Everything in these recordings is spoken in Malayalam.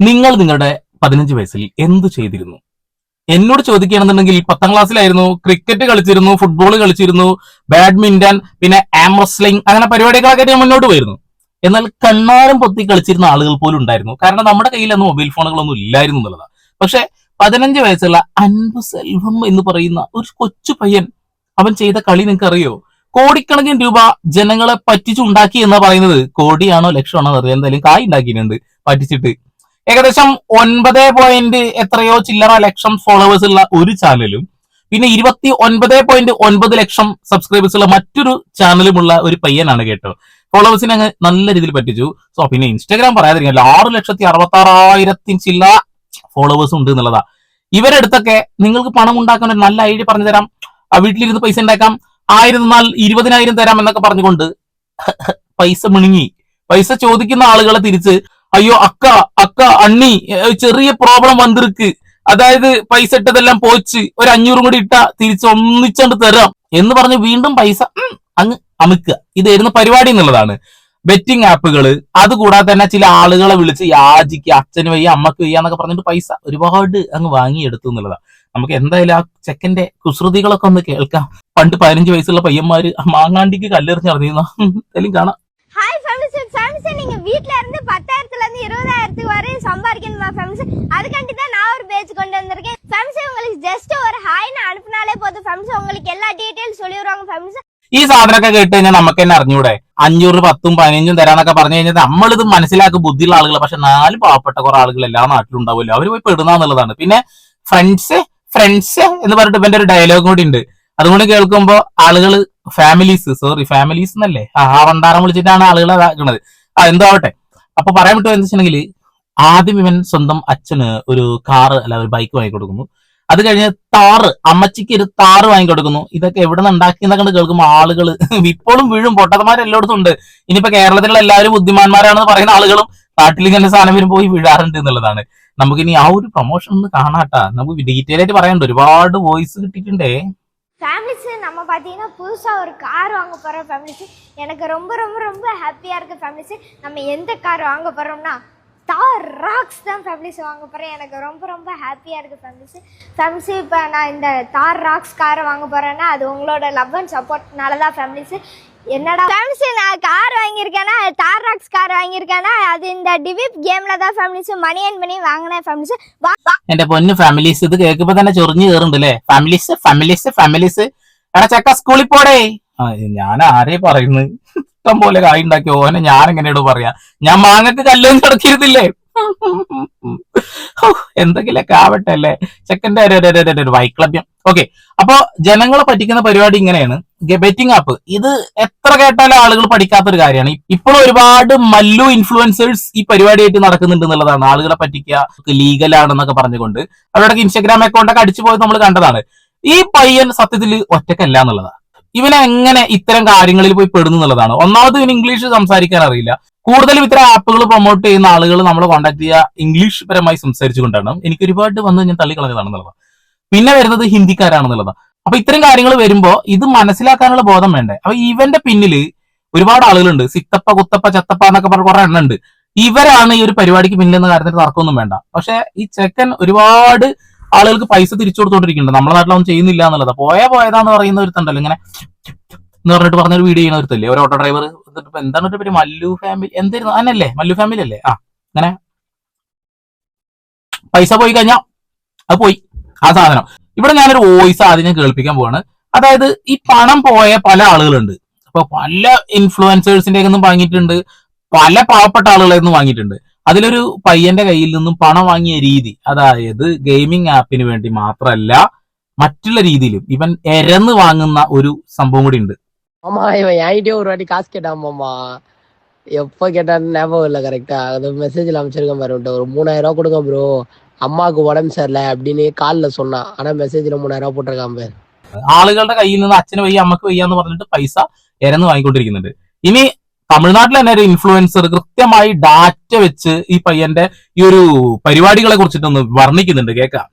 നിങ്ങൾ നിങ്ങളുടെ പതിനഞ്ച് വയസ്സിൽ എന്തു ചെയ്തിരുന്നു? എന്നോട് ചോദിക്കുകയാണെന്നുണ്ടെങ്കിൽ പത്താം ക്ലാസ്സിലായിരുന്നു ക്രിക്കറ്റ് കളിച്ചിരുന്നു ഫുട്ബോൾ കളിച്ചിരുന്നു ബാഡ്മിന്റൺ പിന്നെ ആംറസ്ലിംഗ് അങ്ങനെ പരിപാടികളൊക്കെ ഞാൻ മുന്നോട്ട് പോയിരുന്നു. എന്നാൽ കണ്ണാരം പൊത്തി കളിച്ചിരുന്ന ആളുകൾ പോലും ഉണ്ടായിരുന്നു. കാരണം നമ്മുടെ കയ്യിൽ അന്ന് മൊബൈൽ ഫോണുകളൊന്നും ഇല്ലായിരുന്നു എന്നുള്ളതാണ് പക്ഷെ പതിനഞ്ച് വയസ്സുള്ള അൻപു സെൽവം എന്ന് പറയുന്ന ഒരു കൊച്ചു പയ്യൻ അവൻ ചെയ്ത കളി നിങ്ങൾക്ക് അറിയോ കോടിക്കണക്കിന് രൂപ ജനങ്ങളെ പറ്റിച്ചുണ്ടാക്കി എന്നാ പറയുന്നത്. കോടിയാണോ ലക്ഷമാണോ അറിയാം എന്തായാലും കായ് ഉണ്ടാക്കിയിട്ടുണ്ട്. പറ്റിച്ചിട്ട്. ഏകദേശം ഒൻപത് പോയിന്റ് എത്രയോ ചില്ലറ ലക്ഷം ഫോളോവേഴ്സ് ഉള്ള ഒരു ചാനലും പിന്നെ ഇരുപത്തി ഒൻപത് പോയിന്റ് ഒൻപത് ലക്ഷം സബ്സ്ക്രൈബേഴ്സ് ഉള്ള മറ്റൊരു ചാനലുമുള്ള ഒരു പയ്യനാണ് കേട്ടോ. ഫോളോവേഴ്സിനെ അങ്ങ് നല്ല രീതിയിൽ പറ്റിച്ചു. സോ പിന്നെ ഇൻസ്റ്റാഗ്രാം പറയാതിരിക്കില്ല ആറ് ലക്ഷത്തി അറുപത്തി ആറായിരത്തി ചില്ല ഫോളോവേഴ്സ് ഉണ്ട് എന്നുള്ളതാ. ഇവരെടുത്തൊക്കെ നിങ്ങൾക്ക് പണം ഉണ്ടാക്കാൻ ഒരു നല്ല ഐഡിയ പറഞ്ഞു തരാം. വീട്ടിലിരുന്ന് പൈസ ഉണ്ടാക്കാം. ആയിരം എന്നാൽ ഇരുപതിനായിരം തരാം എന്നൊക്കെ പറഞ്ഞുകൊണ്ട് പൈസ മിണുങ്ങി. പൈസ ചോദിക്കുന്ന ആളുകളെ തിരിച്ച് അയ്യോ അക്ക അക്ക അണ്ണി ചെറിയ പ്രോബ്ലം വന്നിരിക്ക്. അതായത് പൈസ ഇട്ടതെല്ലാം പോച്ച് ഒരു അഞ്ഞൂറും കൂടി ഇട്ട തിരിച്ച് ഒന്നിച്ചോണ്ട് തരാം. എന്ന് പറഞ്ഞ് വീണ്ടും പൈസ അങ്ങ് അമിക്കുക. ഇതായിരുന്നു പരിപാടി എന്നുള്ളതാണ്. ബെറ്റിംഗ് ആപ്പുകൾ അതുകൂടാതെ തന്നെ ചില ആളുകളെ വിളിച്ച് യാജിക്ക് അച്ഛന് വയ്യ അമ്മയ്ക്ക് വയ്യ എന്നൊക്കെ പറഞ്ഞിട്ട് പൈസ ഒരുപാട് അങ്ങ് വാങ്ങിയെടുത്തു എന്നുള്ളതാണ്. നമുക്ക് എന്തായാലും ആ ചെക്കന്റെ കുസൃതികളൊക്കെ ഒന്ന് കേൾക്കാം. പണ്ട് പതിനഞ്ച് വയസ്സുള്ള പയ്യന്മാര് മാങ്ങാണ്ടിക്ക് കല്ലെറിഞ്ഞ് നടന്നിരുന്നു. എന്തായാലും കാണാം. ஹாய் ஃபேமிலிஸ் ஃபேமிலிஸ் நீங்க வீட்ல இருந்து பத்தாயிரத்துல இருந்து இருபதாயிரத்துக்கு வரை சம்பாதிக்கணுமா ஃபேமிலிஸ் அதுக்காண்டி தான் நான் ஒரு பேஜ் கொண்டு வந்திருக்கேன் ஃபேமிலிஸ் உங்களுக்கு ஜஸ்ட் ஒரு ஹாய்னு அனுப்புனாலே போதும் ஃபேமிலிஸ் உங்களுக்கு எல்லா டீடைல்ஸ் சொல்லிடுவாங்க ஃபேமிலிஸ் ഈ സാധനമൊക്കെ കേട്ട് കഴിഞ്ഞാൽ നമുക്ക് തന്നെ അറിഞ്ഞൂടെ അഞ്ഞൂറ് പത്തും പതിനഞ്ചും തരാന്നൊക്കെ പറഞ്ഞു കഴിഞ്ഞാൽ നമ്മളിത് മനസ്സിലാക്കി ബുദ്ധിയുള്ള ആളുകൾ പക്ഷെ നാല് പാവപ്പെട്ട കുറെ ആളുകൾ എല്ലാ നാട്ടിലും ഉണ്ടാവില്ല അവർ പോയി പെടുന്നാന്നുള്ളതാണ് പിന്നെ ഫ്രണ്ട്സ് ഫ്രണ്ട്സ് എന്ന് പറഞ്ഞിട്ട് ഇവന്റെ ഒരു ഡയലോഗ് കൂടി ഉണ്ട് അതുകൊണ്ട് കേൾക്കുമ്പോ ആളുകൾ ഫാമിലീസ് സോറി ഫാമിലീസ് എന്നല്ലേ? ആ വണ്ടാരം വിളിച്ചിട്ടാണ് ആളുകൾ ഇതാക്കുന്നത് ആ എന്തോ ആവട്ടെ അപ്പൊ പറയാൻ പറ്റുമോ എന്ന് വെച്ചിട്ടുണ്ടെങ്കിൽ ആദ്യം ഇവൻ സ്വന്തം അച്ഛന് ഒരു കാറ് അല്ല ഒരു ബൈക്ക് വാങ്ങി കൊടുക്കുന്നു അത് കഴിഞ്ഞ് താറ് അമ്മച്ചിക്ക് ഒരു താറ് വാങ്ങി കൊടുക്കുന്നു ഇതൊക്കെ എവിടെ നിന്ന് ഉണ്ടാക്കി എന്നൊക്കെ കേൾക്കുമ്പോൾ ആളുകൾ ഇപ്പോഴും വീഴും. പൊട്ടന്മാർ എല്ലായിടത്തും ഉണ്ട്. ഇനിയിപ്പോ കേരളത്തിലുള്ള എല്ലാവരും ബുദ്ധിമാന്മാരാണെന്ന് പറയുന്ന ആളുകളും നാട്ടിൽ ഇങ്ങനെ സാധനം വരുമ്പോൾ പോയി വീഴാറുണ്ട് എന്നുള്ളതാണ്. നമുക്കിനി ആ ഒരു പ്രൊമോഷൻ ഒന്ന് കാണാട്ടാ. നമുക്ക് ഡീറ്റെയിൽ ആയിട്ട് പറയാനുണ്ട് ഒരുപാട് വോയിസ് കിട്ടിയിട്ടുണ്ടേ. ஃபேமிலிஸு நம்ம பார்த்தீங்கன்னா புதுசாக ஒரு கார் வாங்க போகிற ஃபேமிலிஸு எனக்கு ரொம்ப ரொம்ப ரொம்ப ஹாப்பியாக இருக்குது ஃபேமிலிஸு நம்ம எந்த கார் வாங்க போகிறோம்னா தார் ராக்ஸ் தான் ஃபேமிலிஸ் வாங்க போகிறேன் எனக்கு ரொம்ப ரொம்ப ஹாப்பியாக இருக்குது ஃபேமிலிஸு ஃபேமிலிஸு இப்போ நான் இந்த தார் ராக்ஸ் காரை வாங்க போகிறேன்னா அது உங்களோட லவ் அண்ட் சப்போர்ட்னால தான் ஃபேமிலிஸு என்னடா ஃபேமிலிஸ் நான் கார் வாங்கியிருக்கேன்னா தார் ராக்ஸ் கார் வாங்கியிருக்கேன்னா அது இந்த டிவிப் கேமில் தான் ஃபேமிலிஸ் மணி அண்ட் பண்ணி வாங்கினேன் ஃபேமிலிஸ் வா എന്റെ പൊന്നു ഫാമിലീസ് ഇത് കേൾക്കുമ്പോ തന്നെ ചൊറിഞ്ഞു കയറുന്നുണ്ട് അല്ലേ ഫാമിലീസ് ഫാമിലീസ് ഫാമിലീസ് എടാ ചക്ക സ്കൂളിൽ പോടേ ആ, ഞാൻ ആരെ പറയുന്നു ഇഷ്ടം പോലെ കായ് ഉണ്ടാക്കി ഓനെ ഞാൻ എങ്ങനെയോട് പറയാ ഞാൻ മാങ്ങക്ക് കല്ലൊന്നും കിടക്കിയിരുന്നില്ലേ ഹോ, എന്തെങ്കിലുമൊക്കെ ആവട്ടെ അല്ലേ ചെക്കന്റെ ഒരു- ഒരു- ഒരു- ഒരു വൈക്ലഭ്യം ഓക്കെ അപ്പൊ ജനങ്ങളെ പറ്റിക്കുന്ന പരിപാടി ഇങ്ങനെയാണ് ബെറ്റിംഗ് ആപ്പ് ഇത് എത്ര കേട്ടാലും ആളുകൾ പഠിക്കാത്ത ഒരു കാര്യമാണ് ഇപ്പോഴും ഒരുപാട് മല്ലു ഇൻഫ്ലുവൻസേഴ്സ് ഈ പരിപാടിയായിട്ട് നടക്കുന്നുണ്ട് എന്നുള്ളതാണ്. ആളുകളെ പറ്റിക്കുക ലീഗൽ ആണെന്നൊക്കെ പറഞ്ഞുകൊണ്ട്. അവരുടെ ഇൻസ്റ്റാഗ്രാം അക്കൗണ്ടൊക്കെ അടിച്ചു പോയത് നമ്മൾ കണ്ടതാണ്. ഈ പയ്യൻ സത്യത്തിൽ ഒറ്റക്കല്ല എന്നുള്ളതാണ്. ഇവനെ എങ്ങനെ ഇത്തരം കാര്യങ്ങളിൽ പോയി പെടുന്നു എന്നുള്ളതാണ്. ഒന്നാമത് ഇവന് ഇംഗ്ലീഷ് സംസാരിക്കാൻ അറിയില്ല. കൂടുതലും ഇത്തരം ആപ്പുകൾ പ്രൊമോട്ട് ചെയ്യുന്ന ആളുകൾ നമ്മൾ കോൺടാക്ട് ചെയ്യുക ഇംഗ്ലീഷ് പരമായി സംസാരിച്ചുകൊണ്ടാണ് എനിക്ക് ഒരുപാട് വന്ന് ഞാൻ തള്ളിക്കളഞ്ഞതാണെന്നുള്ളതാണ് പിന്നെ വരുന്നത് ഹിന്ദിക്കാരാണെന്നുള്ളതാണ്. അപ്പൊ ഇത്തരം കാര്യങ്ങൾ വരുമ്പോ ഇത് മനസ്സിലാക്കാനുള്ള ബോധം വേണ്ടേ? അപ്പൊ ഇവന്റെ പിന്നിൽ ഒരുപാട് ആളുകളുണ്ട്. സിത്തപ്പ കുത്തപ്പ ചത്തപ്പ എന്നൊക്കെ പറഞ്ഞ കുറെ എണ്ണം ഉണ്ട്. ഇവരാണ് ഈ ഒരു പരിപാടിക്ക് പിന്നിലെന്ന കാര്യത്തിൽ തർക്കമൊന്നും വേണ്ട. പക്ഷെ ഈ ചെക്കൻ ഒരുപാട് ആളുകൾക്ക് പൈസ തിരിച്ചു കൊടുത്തോണ്ടിരിക്കുന്നുണ്ട്. നമ്മുടെ നാട്ടിലൊന്നും ചെയ്യുന്നില്ല എന്നുള്ളത്. പോയ പോയതാന്ന് പറയുന്ന ഒരുത്തുണ്ടല്ലോ ഇങ്ങനെ എന്ന് പറഞ്ഞിട്ട് പറഞ്ഞൊരു വീഡിയോ ചെയ്യുന്ന ഒരുത്തല്ലേ? ഒരു ഓട്ടോ ഡ്രൈവർ എന്താണ് ഒരു പേര്? മല്ലു ഫാമിലി എന്തായിരുന്നു അതന്നല്ലേ മല്ലു ഫാമിലി അല്ലേ? ആ അങ്ങനെ. പൈസ പോയി കഴിഞ്ഞാ അത് പോയി. ആ സാധനം. ഇവിടെ ഞാനൊരു വോയിസ് ആദ്യം ഞാൻ കേൾപ്പിക്കാൻ പോവാണ് അതായത് ഈ പണം പോയ പല ആളുകളുണ്ട് അപ്പൊ പല ഇൻഫ്ലുവൻസേഴ്സിന്റെ നിന്നും വാങ്ങിയിട്ടുണ്ട് പല പാവപ്പെട്ട ആളുകളിൽ നിന്നും വാങ്ങിയിട്ടുണ്ട് അതിലൊരു പയ്യന്റെ കയ്യിൽ നിന്നും പണം വാങ്ങിയ രീതി അതായത് ഗെയിമിംഗ് ആപ്പിന് വേണ്ടി മാത്രമല്ല മറ്റുള്ള രീതിയിലും ഇവൻ എരന്ന് വാങ്ങുന്ന ഒരു സംഭവം കൂടി ഉണ്ട് ஆமா இவன் என்கிட்டயே ஒரு வாட்டி காசு கேட்டான் மாமா எப்ப கேட்டான்னு ஞாபகம் இல்லை கரெக்டா அது மெசேஜ்ல அமைச்சிருக்கேன் பாரு உன்கிட்ட ஒரு மூணாயிரம் ரூபா கொடுங்க ப்ரோ அம்மாவுக்கு உடம்பு சரியில்லை அப்படின்னு காலில் சொன்னான் ஆனா மெசேஜ்ல மூணாயிரம் ரூபா போட்டிருக்கான் பாரு ആളുകളുടെ കയ്യിൽ നിന്ന് അച്ഛന് വയ്യ അമ്മക്ക് വയ്യ എന്ന് പറഞ്ഞിട്ട് പൈസ എരന്ന് വാങ്ങിക്കൊണ്ടിരിക്കുന്നുണ്ട് ഇനി തമിഴ്നാട്ടിൽ തന്നെ ഒരു ഇൻഫ്ലുവൻസർ കൃത്യമായി ഡാറ്റ വെച്ച് ഈ പയ്യന്റെ ഈ ഒരു പരിപാടികളെ കുറിച്ചിട്ടൊന്ന് വർണ്ണിക്കുന്നുണ്ട് കേൾക്കാം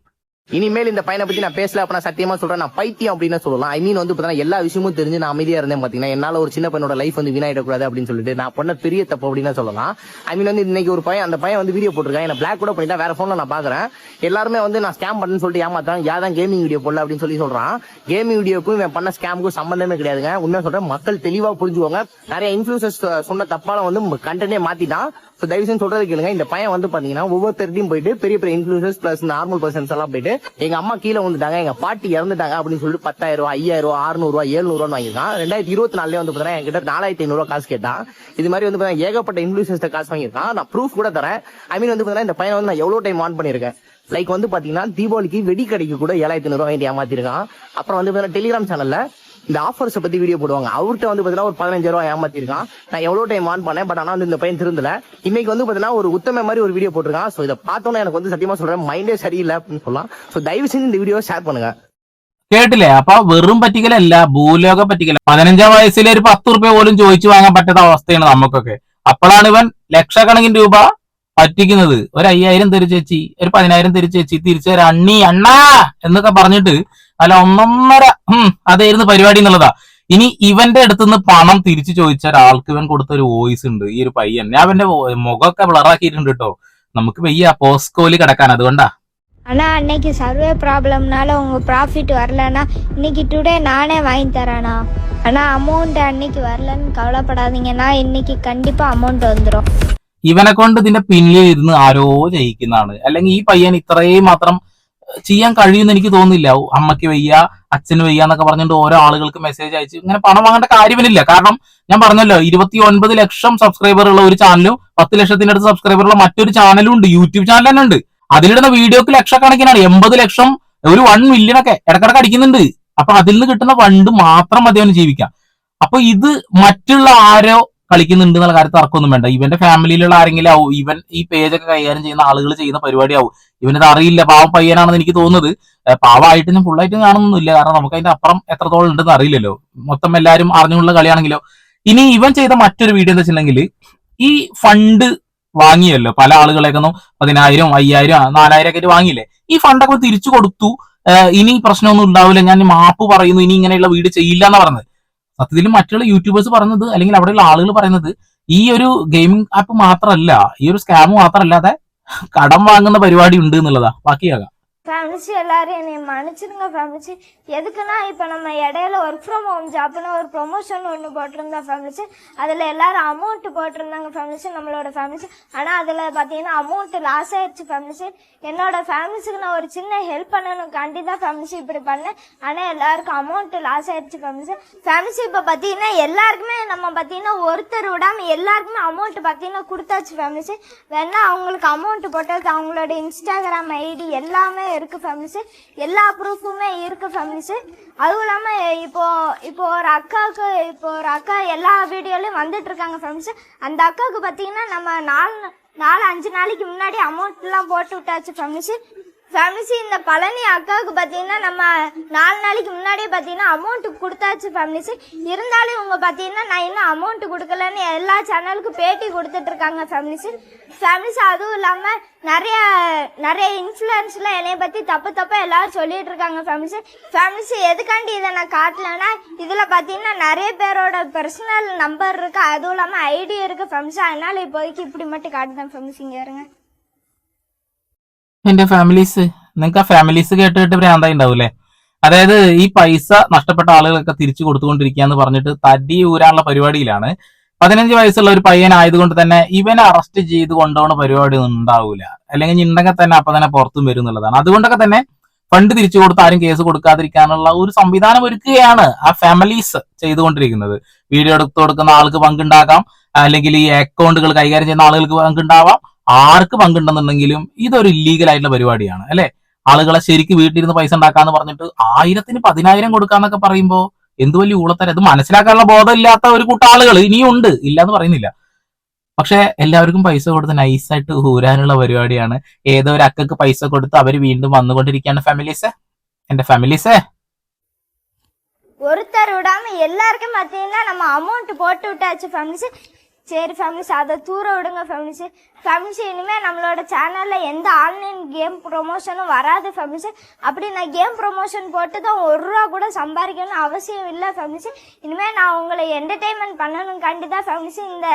இனிமேல் இந்த பையனை பத்தி நான் பேசல அப்ப நான் சத்தியமா சொல்றேன். நான் பைத்தியம் அப்படின்னு சொல்லலாம். ஐ மீன் வந்து பாத்தீங்கன்னா எல்லா விஷயமும் தெரிஞ்சு நான் அமைதியா இருந்தேன் பாத்தீங்கன்னா என்னால ஒரு சின்ன பையனோட லைஃப் வந்து வீணாயிடக்கூடாது அப்படின்னு சொல்லிட்டு நான் பண்ண பெரிய தப்பு அப்படின்னு சொல்லலாம். ஐ மீன் வந்து இன்னைக்கு ஒரு பையன் அந்த பையன் வந்து வீடியோ போட்டிருக்கான். என்ன பிளாக் கூட பண்ணிட்டா வேற போன்ல நான் பாக்குறேன். எல்லாருமே வந்து நான் ஸ்கேம் பண்ணேன்னு சொல்லிட்டு ஏமாத்தான் யாதான் கேமிங் வீடியோ போடல அப்படின்னு சொல்லி சொல்றான். கேமிங் வீடியோக்கும் இவன் பண்ண ஸ்கேமுக்கும் சம்பந்தமே கிடையாதுங்க. உண்மை சொல்றேன் மக்கள் தெளிவா புரிஞ்சுவாங்க நிறைய இன்ஃபுளுசர்ஸ் சொன்ன தப்பால வந்து கண்டனே மாத்திட்டான். ஸோ தயவு செஞ்சு சொல்றது கேளுங்க. இந்த பையன் வந்து பாத்தீங்கன்னா ஒவ்வொருத்தர்டையும் போயிட்டு பெரிய பெரிய இன்ஃபுளுசர்ஸ் பிளஸ் நார்மல் பர்சன்ஸ் எல்லாம் போயிட்டு எங்க அம்மா கீழே வந்துட்டாங்க எங்க பாட்டி இறந்துட்டாங்க அப்படின்னு சொல்லிட்டு பத்தாயிரம் ரூபாய் ஐயாயிரம் ரூபாய் அறுநூறு ரூபாய் எழுநூறு ரூபாய் வாங்கியிருக்கான். ரெண்டாயிரத்தி இருபத்தி நாலுல வந்து பாத்தீங்கன்னா என்கிட்ட நாலாயிரத்தி ஐநூறு காசு கேட்டான். இது மாதிரி வந்து பாத்தீங்கன்னா ஏகப்பட்ட இன்ஃபுளுசர்ஸ் காசு வாங்கியிருக்கான். நான் ப்ரூஃப் கூட தரேன். ஐ மீன் வந்து பாத்தீங்கன்னா இந்த பையனை வந்து நான் எவ்வளவு டைம் ஆன் பண்ணியிருக்கேன்? லைக் வந்து பாத்தீங்கன்னா தீபாவளிக்கு வெடி கடைக்கு கூட ஏழாயிரத்தி ஐநூறு வாங்கிட்டு ஏமாத்திருக்கான். அப்புறம் வந்து பாத்தீங்கன்னா டெலிகிராம் சேனல்ல இந்த ஆஃபர்ஸை பத்தி வீடியோ போடுவாங்க அவர்கிட்ட வந்து பாத்தீங்கன்னா ஒரு பதினஞ்சாயிரம் ரூபாய் ஏமாத்திருக்கான் நான் எவ்வளவு டைம் ஆன் பண்ணேன் பட் ஆனா வந்து இந்த பையன் திருந்தல இன்னைக்கு வந்து பாத்தீங்கன்னா ஒரு உத்தம மாதிரி ஒரு வீடியோ போட்டிருக்கான் சோ இதை பார்த்தோன்னே எனக்கு வந்து சத்தியமா சொல்றேன் மைண்டே சரியில்லை அப்படின்னு சொல்லலாம் சோ தயவு செஞ்சு இந்த வீடியோ ஷேர் பண்ணுங்க കേട്ടില്ലേ അപ്പൊ വെറും പറ്റിക്കലല്ല ഭൂലോക പറ്റിക്കല പതിനഞ്ചാം വയസ്സിൽ ഒരു പത്ത് റുപ്യ പോലും ചോദിച്ചു വാങ്ങാൻ പറ്റാത്ത അവസ്ഥയാണ് നമുക്കൊക്കെ അപ്പോഴാണ് ഇവൻ ലക്ഷക്കണക്കിന് രൂപ പറ്റിക്കുന്നത് ഒരു അയ്യായിരം തരും ചേച്ചി ഒരു പതിനായിരം തരും ചേച്ചി തിരിച്ചു തരാം അണ്ണി അണ്ണാ എന്നൊക്കെ പറഞ്ഞിട്ട് അല്ല ഒന്നൊന്നര ഉം അതായിരുന്നു പരിപാടി എന്നുള്ളതാ ഇനി ഇവന്റെ അടുത്തുനിന്ന് പണം തിരിച്ചു ചോദിച്ച ഒരാൾക്ക് ഇവൻ കൊടുത്ത ഒരു വോയിസ് ഉണ്ട് ഈ ഒരു പയ്യൻ ഞാൻ അവന്റെ മുഖമൊക്കെ ബ്ലറാക്കിയിട്ടുണ്ട് കേട്ടോ നമുക്ക് വയ്യ പോസ്കോല് കിടക്കാൻ അതുകൊണ്ടാ ஆனால் அன்னைக்கு சர்வே ப்ராப்ளம்னால உங்கள் ப்ராஃபிட் வரலன்னா இன்னைக்கு டுடே நானே வாங்கி தரேண்ணா ஆனால் அமௌண்ட் அன்னைக்கு வரலன்னு கவலைப்படாதீங்கன்னா இன்னைக்கு கண்டிப்பாக அமௌண்ட் வந்துடும் ഇവനെ കൊണ്ട് ഇതിന്റെ പിന്നിൽ ഇരുന്ന് ആരോ ജയിക്കുന്നതാണ് അല്ലെങ്കിൽ ഈ പയ്യൻ ഇത്രയും മാത്രം ചെയ്യാൻ കഴിയുമെന്ന് എനിക്ക് തോന്നുന്നില്ല. അമ്മയ്ക്ക് വയ്യ അച്ഛന് വയ്യ എന്നൊക്കെ പറഞ്ഞിട്ട് ഓരോ ആളുകൾക്ക് മെസ്സേജ് അയച്ച് ഇങ്ങനെ പണം വാങ്ങേണ്ട കാര്യമില്ല കാരണം ഞാൻ പറഞ്ഞല്ലോ ഇരുപത്തി ഒൻപത് ലക്ഷം സബ്സ്ക്രൈബർ ഉള്ള ഒരു ചാനലും പത്ത് ലക്ഷത്തിന്റെ അടുത്ത് സബ്സ്ക്രൈബർ ഉള്ള മറ്റൊരു ചാനലും ഉണ്ട്. യൂട്യൂബ് ചാനൽ തന്നെ ഉണ്ട്. അതിലിടുന്ന വീഡിയോക്ക് ലക്ഷക്കണക്കിനാണ്. എൺപത് ലക്ഷം ഒരു വൺ മില്യൺ ഒക്കെ ഇടക്കിടക്ക് അടിക്കുന്നുണ്ട്. അപ്പൊ അതിൽ നിന്ന് കിട്ടുന്ന ഫണ്ട് മാത്രം മതി അവന് ജീവിക്കാം അപ്പൊ ഇത് മറ്റുള്ള ആരോ കളിക്കുന്നുണ്ട് എന്നുള്ള കാര്യത്തിൽ തർക്കമൊന്നും വേണ്ട. ഇവന്റെ ഫാമിലിയിലുള്ള ആരെങ്കിലും ആവും. ഇവൻ ഈ പേജൊക്കെ കൈകാര്യം ചെയ്യുന്ന ആളുകൾ ചെയ്യുന്ന പരിപാടിയാവും. ഇവനത് അറിയില്ല. പാവം പയ്യനാണെന്ന് എനിക്ക് തോന്നുന്നത്. പാവായിട്ടും ഞാൻ ഫുള്ളായിട്ട് കാണുന്നൊന്നുമില്ല. കാരണം നമുക്ക് അതിന്റെ അപ്പുറം എത്രത്തോളം ഉണ്ടെന്ന് അറിയില്ലല്ലോ. മൊത്തം എല്ലാവരും അറിഞ്ഞുള്ള കളിയാണെങ്കിലോ. ഇനി ഇവൻ ചെയ്ത മറ്റൊരു വീഡിയോ എന്താ വെച്ചിട്ടുണ്ടെങ്കിൽ ഈ ഫണ്ട് വാങ്ങിയല്ലോ. പല ആളുകളേക്കൊന്നും പതിനായിരം അയ്യായിരം നാലായിരം ഒക്കെ വാങ്ങിയില്ലേ? ഈ ഫണ്ടൊക്കെ തിരിച്ചു കൊടുത്തു. ഇനി പ്രശ്നമൊന്നും ഉണ്ടാവില്ല. ഞാൻ മാപ്പ് പറയുന്നു. ഇനി ഇങ്ങനെയുള്ള വീട് ചെയ്യില്ല എന്ന് പറഞ്ഞത്. സത്യത്തിൽ മറ്റുള്ള യൂട്യൂബേഴ്സ് പറയുന്നത് അല്ലെങ്കിൽ അവിടെയുള്ള ആളുകൾ പറയുന്നത് ഈ ഒരു ഗെയിമിംഗ് ആപ്പ് മാത്രമല്ല ഈ ഒരു സ്കാം മാത്രമല്ലാതെ കടം വാങ്ങുന്ന പരിപാടി ഉണ്ട് എന്നുള്ളതാ. ബാക്കിയാകാം ஃபேமிலிச்சு எல்லாரும் என்னை மன்னிச்சிருங்க ஃபேமிலிச்சு எதுக்குன்னா இப்போ நம்ம இடையில ஒர்க் ஃப்ரம் ஹோம் ஜாப்னு ஒரு ப்ரொமோஷன் ஒன்று போட்டிருந்தோம் ஃபேமிலிச்சு அதில் எல்லாரும் அமௌண்ட் போட்டிருந்தாங்க ஃபேமிலிச்சு நம்மளோட ஃபேமிலிச்சு ஆனால் அதில் பார்த்தீங்கன்னா அமௌண்ட் லாஸ் ஆயிடுச்சு ஃபேமிலிச்சு என்னோட ஃபேமிலிஸுக்கு நான் ஒரு சின்ன ஹெல்ப் பண்ணணும் கண்டி தான் ஃபேமிலிச்சு இப்படி பண்ணேன். ஆனால் எல்லாருக்கும் அமௌண்ட் லாஸ் ஆயிடுச்சு ஃபேமிலிச்சு ஃபேமிலிச்சு இப்போ பார்த்தீங்கன்னா எல்லாருக்குமே நம்ம பார்த்தீங்கன்னா ஒருத்தர் விடாமல் எல்லாருக்குமே அமௌண்ட் பார்த்தீங்கன்னா கொடுத்தாச்சு ஃபேமிலிச்சு வேணா அவங்களுக்கு அமௌண்ட் போட்டது அவங்களோட இன்ஸ்டாகிராம் ஐடி எல்லாமே இருக்குது ஃபேமிலிஸு எல்லா ப்ரூஃபுமே இருக்குது ஃபேமிலிஸு அதுவும் இல்லாமல் இப்போது இப்போது ஒரு அக்காவுக்கு இப்போ ஒரு அக்கா எல்லா வீடியோலையும் வந்துட்டு இருக்காங்க அந்த அக்காவுக்கு பார்த்தீங்கன்னா நம்ம நாலு நாலு அஞ்சு நாளைக்கு முன்னாடி அமௌண்ட்லாம் போட்டு விட்டாச்சு ஃபேமிலிஸு ஃபேமிலிஸ் இந்த பழனி அக்காவுக்கு பார்த்தீங்கன்னா நம்ம நாலு நாளைக்கு முன்னாடியே பார்த்தீங்கன்னா அமௌண்ட்டு கொடுத்தாச்சு ஃபேமிலிஸ் இருந்தாலும் இவங்க பார்த்தீங்கன்னா நான் இன்னும் அமௌண்ட்டு கொடுக்கலன்னு எல்லா சேனலுக்கும் பேட்டி கொடுத்துட்ருக்காங்க ஃபேமிலிஸ் ஃபேமிலிஸ் அதுவும் இல்லாமல் நிறைய நிறைய இன்ஃப்ளூயன்ஸ்லாம் என்னைய பற்றி தப்பு தப்பாக எல்லாரும் சொல்லிட்டு இருக்காங்க ஃபேமிலிஸ் ஃபேமிலிஸ் எதுக்காண்டி இதை நான் காட்டலைன்னா இதில் பார்த்தீங்கன்னா நிறைய பேரோட பர்சனல் நம்பர் இருக்குது அதுவும் இல்லாமல் ஐடி இருக்குது ஃபேமிலிஸ் அதனால் இப்போதைக்கு இப்படி மட்டும் காட்டுதான் ஃபேமிலிஸ் இங்கே இருங்க. എന്റെ ഫാമിലീസ് നിങ്ങൾക്ക് ആ ഫാമിലീസ് കേട്ട് കേട്ട് ഭ്രാന്തായി ഉണ്ടാവൂലേ അതായത് ഈ പൈസ നഷ്ടപ്പെട്ട ആളുകളൊക്കെ തിരിച്ചു കൊടുത്തുകൊണ്ടിരിക്കുക എന്ന് പറഞ്ഞിട്ട് തടി ഊരാനുള്ള പരിപാടിയിലാണ്. പതിനഞ്ച് വയസ്സുള്ള ഒരു പയ്യൻ പയ്യനായതുകൊണ്ട് തന്നെ ഇവനെ അറസ്റ്റ് ചെയ്ത് കൊണ്ടുപോണ പരിപാടി ഒന്നും ഉണ്ടാവൂല. അല്ലെങ്കിൽ ഉണ്ടെങ്കിൽ തന്നെ അപ്പൊ തന്നെ പുറത്തും വരും എന്നുള്ളതാണ്. അതുകൊണ്ടൊക്കെ തന്നെ ഫണ്ട് തിരിച്ചു കൊടുത്ത് ആരും കേസ് കൊടുക്കാതിരിക്കാനുള്ള ഒരു സംവിധാനം ഒരുക്കുകയാണ് ആ ഫാമിലീസ് ചെയ്തുകൊണ്ടിരിക്കുന്നത്. വീഡിയോ എടുത്തു കൊടുക്കുന്ന ആൾക്ക് പങ്കുണ്ടാകാം. അല്ലെങ്കിൽ ഈ അക്കൗണ്ടുകൾ കൈകാര്യം ചെയ്യുന്ന ആളുകൾക്ക് പങ്കുണ്ടാവാം. ആർക്ക് പങ്കുണ്ടെന്നുണ്ടെങ്കിലും ഇതൊരു ഇല്ലീഗൽ ആയിട്ടുള്ള പരിപാടിയാണ് അല്ലെ ആളുകളെ ശരിക്ക് വീട്ടിലിരുന്ന് പൈസ ഉണ്ടാക്കാന്ന് പറഞ്ഞിട്ട് ആയിരത്തിന് പതിനായിരം കൊടുക്കാന്നൊക്കെ പറയുമ്പോ എന്ത് വലിയ ഊളത്തരം ഇത് മനസ്സിലാക്കാനുള്ള ബോധമില്ലാത്ത ഒരു കൂട്ടം ആളുകൾ ഇനിയും ഉണ്ട് ഇല്ല എന്ന് പറയുന്നില്ല പക്ഷെ എല്ലാവർക്കും പൈസ കൊടുത്ത് നൈസായിട്ട് ഊരാനുള്ള പരിപാടിയാണ് ഏതോ ഒരു അക്കക്ക് പൈസ കൊടുത്ത് അവര് വീണ്ടും വന്നുകൊണ്ടിരിക്കുകയാണ് ഫാമിലീസ് എന്റെ ഫാമിലീസേ ஒருத்தர் விடாம எல்லாருக்கும் பார்த்தீங்கன்னா நம்ம அமௌண்ட் போட்டு விட்டாச்சு ஃபேமிலிஸ் சரி ஃபேமிலிஸ் அதை தூர விடுங்க ஃபேமிலிஸ் ஃபேமிலிஸ் இனிமேல் நம்மளோட சேனலில் எந்த ஆன்லைன் கேம் ப்ரொமோஷனும் வராது ஃபேமிலிஸ் அப்படி நான் கேம் ப்ரொமோஷன் போட்டு தான் ஒரு ரூபா கூட சம்பாதிக்கணும்னு அவசியம் இல்லை ஃபேமிலிஸ் இனிமேல் நான் உங்களை என்டர்டெயின்மெண்ட் பண்ணணுங்காண்டி தான் ஃபேமிலிஸ் இந்த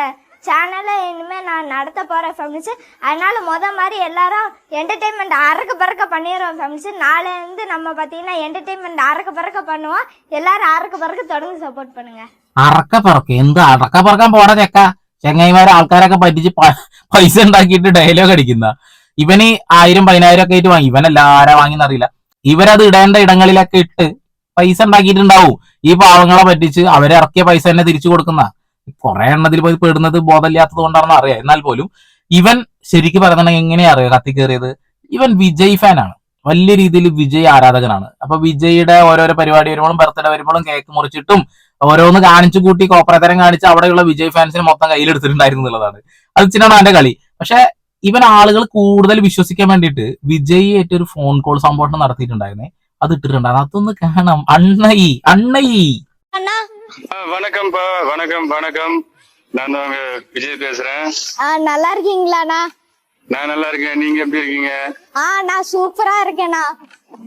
சேனலை இனிமேல் நான் நடத்த போகிறேன் ஃபேமிலிஸ் அதனால் மொதல் மாதிரி எல்லாரும் என்டர்டெயின்மெண்ட் அறக்க பறக்க பண்ணிடுறோம் ஃபேமிலிஸ் நாளேருந்து நம்ம பார்த்தீங்கன்னா என்டர்டெயின்மெண்ட் அறக்க பறக்க பண்ணுவோம். எல்லாரும் அறக்க பறக்க தொடர்ந்து சப்போர்ட் பண்ணுங்கள் அறக்க பறக்க? எந்த அறக்க பறக்க போட ചെക്ക ചെങ്ങൈമാരെ ആൾക്കാരൊക്കെ പറ്റിച്ച് പൈസ ഉണ്ടാക്കിയിട്ട് ഡയലോഗ് അടിക്കുന്ന. ഇവന് ആയിരം പതിനായിരം ഒക്കെ ആയിട്ട് വാങ്ങി. ഇവനല്ല ആരാ വാങ്ങിന്ന് അറിയില്ല. ഇവരത് ഇടേണ്ട ഇടങ്ങളിലൊക്കെ ഇട്ട് പൈസ ഉണ്ടാക്കിയിട്ടുണ്ടാവും. ഈ പാവങ്ങളെ പറ്റിച്ച് അവരെ ഇറക്കിയ പൈസ തന്നെ തിരിച്ചു കൊടുക്കുന്ന. കുറെ എണ്ണത്തിൽ പോയി പെടുന്നത് ബോധമില്ലാത്തത് കൊണ്ടാണെന്ന് അറിയാം. എന്നാൽ പോലും ഇവൻ ശരിക്കും പറയുന്നുണ്ടെങ്കിൽ എങ്ങനെയാ അറിയാം കത്തിക്കേറിയത് ഇവൻ വിജയ് ഫാനാണ്. വലിയ രീതിയിൽ വിജയ് ആരാധകനാണ്. അപ്പൊ വിജയുടെ ഓരോരോ പരിപാടി വരുമ്പോഴും ബർത്ത്ഡേ വരുമ്പോഴും കേക്ക് മുറിച്ചിട്ടും ഓരോന്ന് കാണിച്ചു കൂട്ടി കോപ്പറേത്തരം കാണിച്ച് അവിടെയുള്ള വിജയ് ഫാൻസിനെ മൊത്തം കയ്യിലെടുത്തിട്ടുണ്ടായിരുന്നു എന്നുള്ളതാണ് അത് ചിന്നാണ് അവന്റെ കളി പക്ഷെ ഇവൻ ആളുകൾ കൂടുതൽ വിശ്വസിക്കാൻ വേണ്ടിയിട്ട് വിജയ് ആയിട്ട് ഒരു ഫോൺ കോൾ സംഭാഷണം നടത്തിയിട്ടുണ്ടായിരുന്നേ അത് ഇട്ടിട്ടുണ്ടായിരുന്നു അതൊന്ന് കാണാം അണ്ണൈ അണ്ണൈ அண்ணா ஆ, வணக்கம்ப்பா வணக்கம் வணக்கம் நான் தான் உங்க விஜய் பேசுறேன் ஆ நல்லா இருக்கீங்களாண்ணா நான் நல்லா இருக்கேன் நீங்க எப்படி இருக்கீங்க ஆ நான் சூப்பரா இருக்கேண்ணா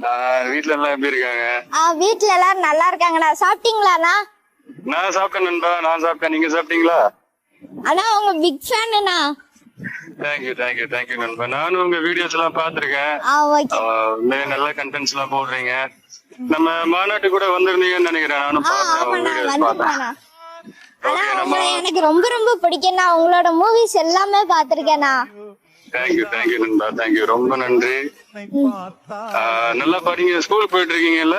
ஆ, வீட்ல எல்லாம் எப்படி இருக்காங்க ஆ வீட்ல எல்லாரும் நல்லா இருக்காங்கண்ணா சாப்பிட்டீங்களாண்ணா நான் சாப்பிட்டேன் நண்பா நான் சாப்பிட்டேன். நீங்க சாப்பிட்டீங்களா? அண்ணா உங்க big ஃபேனுண்ணா thank you thank you thank you நண்பா. நானும் உங்க வீடியோஸ் எல்லாம் பாத்திருக்கேன் நல்ல கண்டென்ட்ஸ் எல்லாம் போடுறீங்க. நம்ம மாநாட்டு கூட வந்திருந்தீங்கன்னு நினைக்கிறேன். நானும் பார்த்தேன் உங்களை எனக்கு ரொம்ப ரொம்ப பிடிக்கும்ண்ணா. உங்களோட மூவிஸ் எல்லாமே பார்த்துருக்கேண்ணா. தேங்க்யூ தேங்க்யூ நண்பா. தேங்க்யூ ரொம்ப நன்றி. நல்லா படிங்க. ஸ்கூல் போயிட்டு இருக்கீங்கல்ல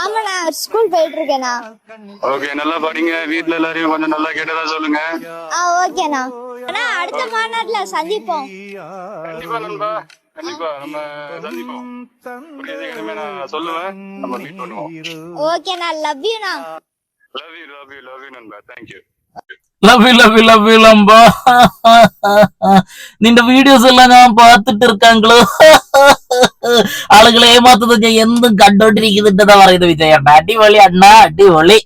ஆமாண்ணா ஸ்கூல் போயிட்டு இருக்கேண்ணா ஓகே நல்லா படிங்க. வீட்ல எல்லாரையும் கொஞ்சம் நல்லா கேட்டதா சொல்லுங்க. ஆ ஓகேண்ணா. அண்ணா அடுத்த மாநாட்டுல சந்திப்போம். கண்டிப்பா நண்பா. கண்டிப்பா நம்ம சந்திப்போம். நான் சொல்லுவேன். நம்ம மீட் பண்ணுவோம். ஓகேண்ணா love யூண்ணா love you love you love you நண்பா. தேங்க்யூ നിന്റെ വീഡിയോസ് എല്ലാം ഞാൻ പാത്തിട്ട് ഇരിക്കാങ്കൾ ആളുകളെ ഏമാത്തത് ഞാൻ എന്തും കണ്ടോണ്ടിരിക്കുന്നുണ്ടെന്നാ പറയുന്നത് വിജയണ്ണ അടിപൊളി അണ്ണ അടിപൊളി.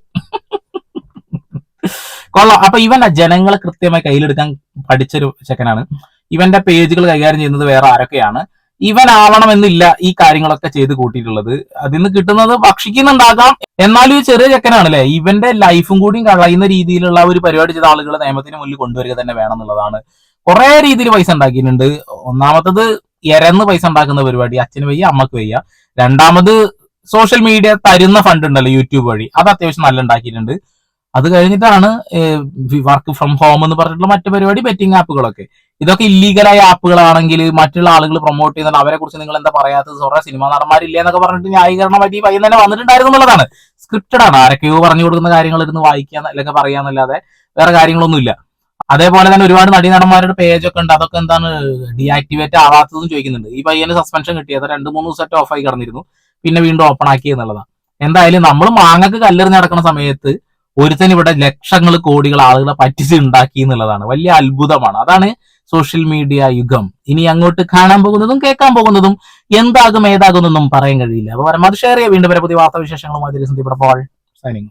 കൊള്ളാം. അപ്പൊ ഇവൻ ജനങ്ങളെ കൃത്യമായി കയ്യിലെടുക്കാൻ പഠിച്ചൊരു ചെക്കനാണ്. ഇവന്റെ പേജുകൾ കൈകാര്യം ചെയ്യുന്നത് വേറെ ആരൊക്കെയാണ്? ഇവൻ ആവണമെന്നില്ല ഈ കാര്യങ്ങളൊക്കെ ചെയ്ത് കൂട്ടിയിട്ടുള്ളത്. അതിൽ നിന്ന് കിട്ടുന്നത് ഭക്ഷിക്കുന്നുണ്ടാകാം. എന്നാലും ഈ ചെറിയ ചെക്കനാണല്ലേ? ഇവന്റെ ലൈഫും കൂടിയും കളയുന്ന രീതിയിലുള്ള ഒരു പരിപാടി ചെയ്ത ആളുകൾ നിയമത്തിന് മുന്നിൽ കൊണ്ടുവരിക തന്നെ വേണം എന്നുള്ളതാണ് കുറെ രീതിയിൽ പൈസ ഉണ്ടാക്കിയിട്ടുണ്ട്. ഒന്നാമത്തത് എരന്ന് പൈസ ഉണ്ടാക്കുന്ന പരിപാടി അച്ഛന് വയ്യ അമ്മയ്ക്ക് വയ്യ. രണ്ടാമത് സോഷ്യൽ മീഡിയ തരുന്ന ഫണ്ട് ഉണ്ടല്ലോ യൂട്യൂബ് വഴി. അത് അത്യാവശ്യം നല്ല ഉണ്ടാക്കിയിട്ടുണ്ട്. അത് കഴിഞ്ഞിട്ടാണ് വർക്ക് ഫ്രം ഹോം എന്ന് പറഞ്ഞിട്ടുള്ള മറ്റു പരിപാടി ബെറ്റിംഗ് ആപ്പുകളൊക്കെ ഇതൊക്കെ ഇല്ലീഗലായ ആപ്പുകളാണെങ്കിൽ മറ്റുള്ള ആളുകൾ പ്രൊമോട്ട് ചെയ്യുന്നുണ്ട്. അവരെ കുറിച്ച് നിങ്ങൾ എന്താ പറയാത്തത്? സോറേ സിനിമാ നടന്മാരില്ല എന്നൊക്കെ പറഞ്ഞിട്ട് ന്യായീകരണം പറ്റി പയ്യൻ തന്നെ വന്നിട്ടുണ്ടായിരുന്നു എന്നുള്ളതാണ്. സ്ക്രിപ്റ്റഡ് ആണ്. ആരൊക്കെയോ പറഞ്ഞു കൊടുക്കുന്ന കാര്യങ്ങൾ ഇരുന്ന് വായിക്കുക അല്ലെങ്കിൽ പറയാന്നല്ലാതെ വേറെ കാര്യങ്ങളൊന്നുമില്ല. അതേപോലെ തന്നെ ഒരുപാട് നടീനടന്മാരുടെ പേജ് ഒക്കെ ഉണ്ട്. അതൊക്കെ എന്താണ് ഡീആക്ടിവേറ്റ് ആവാത്തതും ചോദിക്കുന്നുണ്ട്. ഈ പയ്യന് സസ്പെൻഷൻ കിട്ടിയത് രണ്ട് മൂന്ന് സെറ്റ് ഓഫ് ആയി കിടന്നിരുന്നു. പിന്നെ വീണ്ടും ഓപ്പൺ ആക്കി എന്നുള്ളതാണ്. എന്തായാലും നമ്മൾ മാങ്ങക്ക് കല്ലെറിഞ്ഞ് നടക്കുന്ന സമയത്ത് ഒരുത്തൻ ഇവിടെ ലക്ഷങ്ങൾ കോടികൾ ആളുകളെ പറ്റിച്ച് ഉണ്ടാക്കി എന്നുള്ളതാണ്. വലിയ അത്ഭുതമാണ്. അതാണ് സോഷ്യൽ മീഡിയ യുഗം. ഇനി അങ്ങോട്ട് കാണാൻ പോകുന്നതും കേൾക്കാൻ പോകുന്നതും എന്താകും ഏതാകുമെന്നൊന്നും പറയാൻ കഴിയില്ല. അപ്പൊ പരമാവധി ഷെയർ ചെയ്യുക. വീണ്ടും വരെ പുതിയ വാർത്താ വിശേഷങ്ങളുമായി സന്ദീപ് പോൾ സൈനിങ്